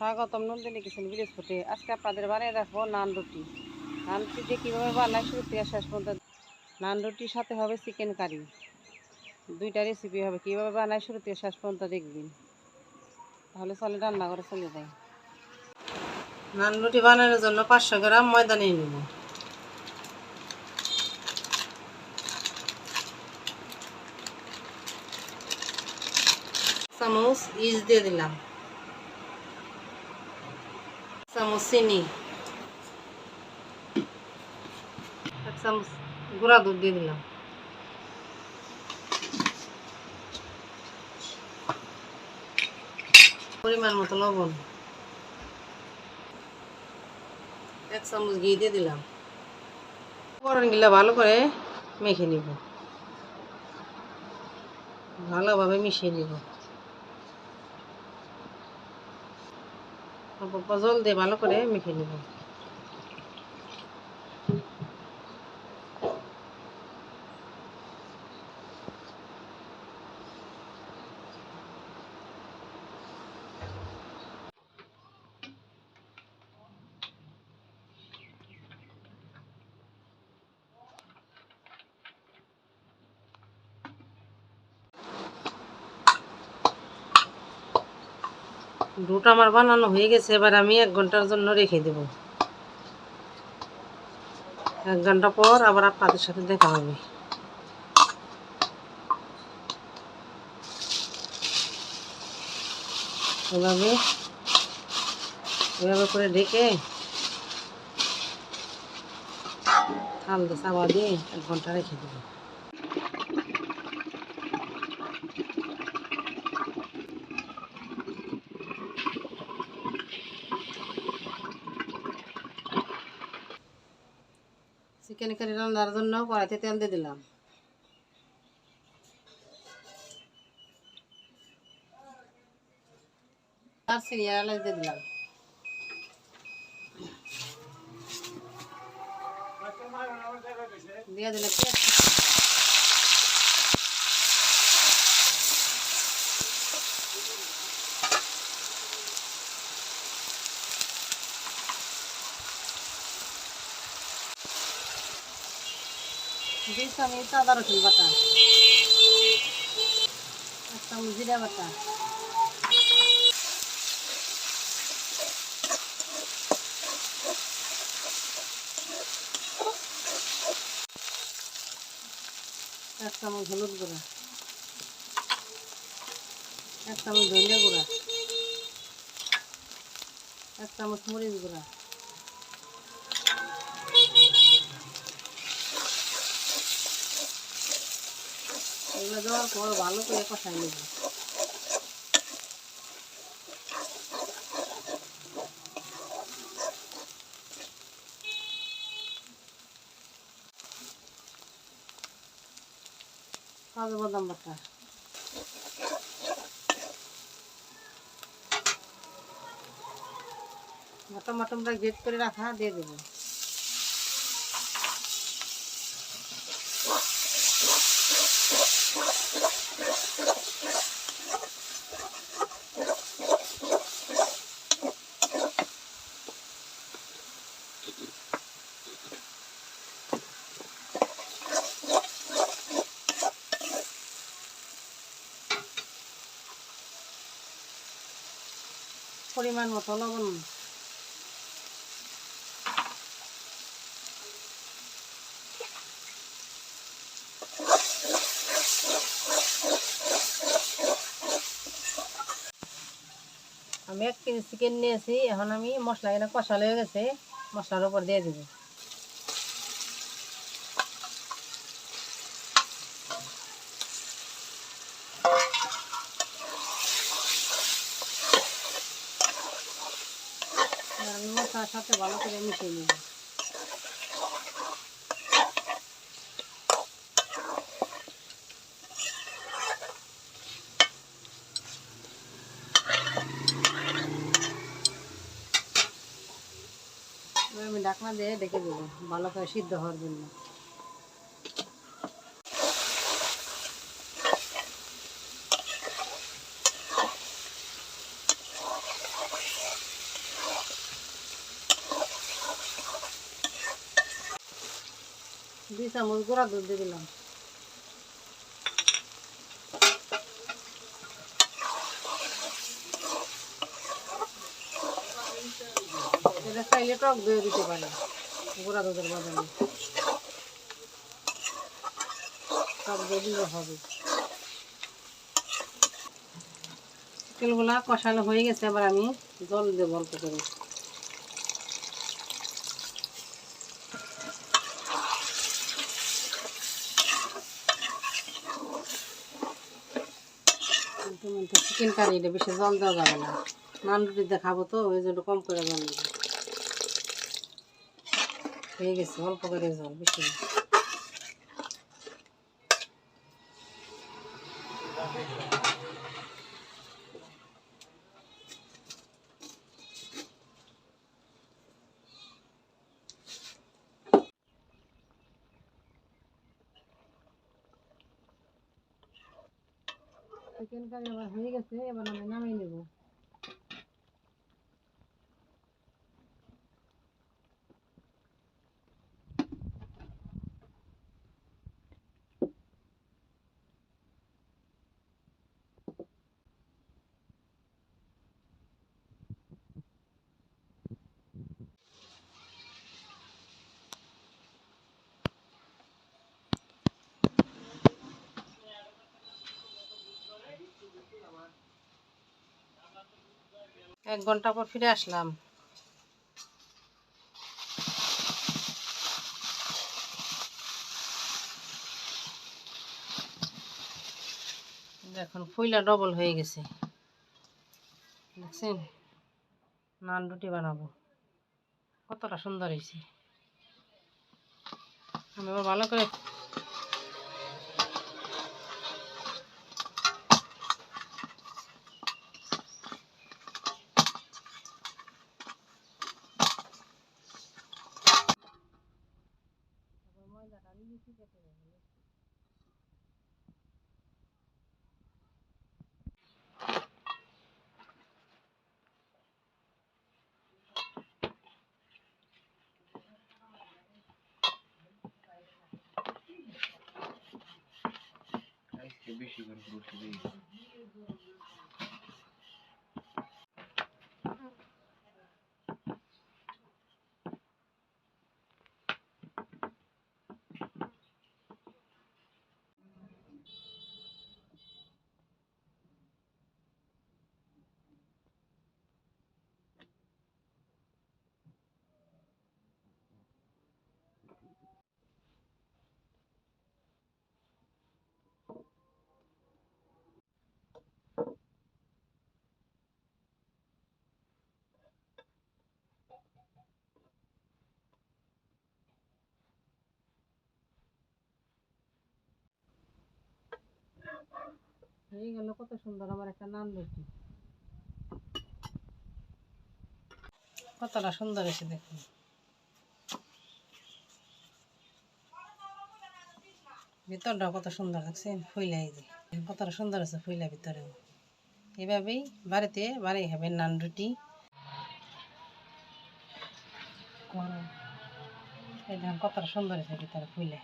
স্বাগতম। নন্দিনী কিচেন বৃহস্পতি আজকে আপনাদের বানিয়ে রাখব নান রুটি। নান রুটি কীভাবে বানায় শুরু থেকে শেষ পর্যন্ত নান রুটির সাথে হবে চিকেন কারি। দুইটা রেসিপি হবে। কীভাবে বানায় শুরু থেকে শেষ পর্যন্ত দেখবেন। তাহলে চলে রান্না করে চলে যায় নান রুটি বানানোর জন্য পাঁচশো গ্রাম ময়দা নিয়ে নেব। চামচ ইজ দিয়ে দিলাম। চামচ চিনি এক চামচ গুঁড়া দুধ দিয়ে দিলাম পরিমাণ মতো লবণ এক চামচ ঘি দিয়ে দিলাম গিলা ভালো করে মেখে নিব ভালোভাবে মিশিয়ে নিব অল্প জল দিয়ে ভালো করে মেখে নিব। দুটো আমার বানানো হয়ে গেছে, এবার আমি এক ঘণ্টার জন্য রেখে দেব। এক ঘণ্টা পর আবার আপনাদের সাথে দেখা হবে। এভাবে এভাবে করে ঢেকে থাল দিয়ে এক ঘণ্টা রেখে দেবো। চিকেন কারি রান্নার জন্য কড়াইতে তেল দিয়ে দিলাম। আর সিরিয়াল দিয়ে দিলাম। দিয়ে দিলে পেঁয়াজ রসুন বাটা। বাটা। এক চামচ হলুদ গুঁড়া। এক চামচ ধনিয়া গুঁড়া। এক চামচ মরিচ গুঁড়া। দেওয়ার পর ভালো করে কষাই নেব। কাজু বাদাম বাটা। টমাটো আমরা গ্রেট করে রাখা, দিয়ে দেবো। পরিমাণ মতো, লবণ। আমি এক কেজি চিকেন নিয়েছি, এখন আমি মশলা এখানে কষালে হয়ে গেছে, মশলার উপর দিয়ে দিব। আমি মশলার সাথে ভালো করে নেব। আমি ঢাকনা দিয়ে ডেকে দেবো, ভালো করে সিদ্ধ হওয়ার জন্য। দুই চামচ গুঁড়া দুধ দিয়ে দিলাম। চাইলে টক দই দিতে পারে গুঁড়া দুধের বদলে। টক দই দিলে হবে। চিকেনগুলা কষানো হয়ে গেছে, এবার আমি জল দেবো অল্প করে। চিকেন কারি এটা বেশি জল দেওয়া যাবে না। নান রুটিতে খাব তো, ওই জন্য কম করে জল হয়ে গেছে, অল্প করে জল, বেশি চিকেন কারি আবার হয়ে গেছে এবার আমি নামিয়ে নেব। এক ঘণ্টা পর ফিরে আসলাম। দেখুন ফুইলা ডবল হয়ে গেছে। দেখছেন? নান রুটি বানাবো। কতটা সুন্দর হয়েছে। আমি এবার ভালো করে বেশি করে বসে দিই হয়ে গেল, কত সুন্দর আমার একটা নান রুটি। কতটা সুন্দর এসে দেখুন। ভিতরটা কত সুন্দর লাগছে ফুইলা এই যে। কতটা সুন্দর আছে ফুইলা ভিতরেও। এভাবেই বাড়িতে বাড়ি খাবেন নান রুটি। কতটা সুন্দর আছে ভিতরে ফুইলা।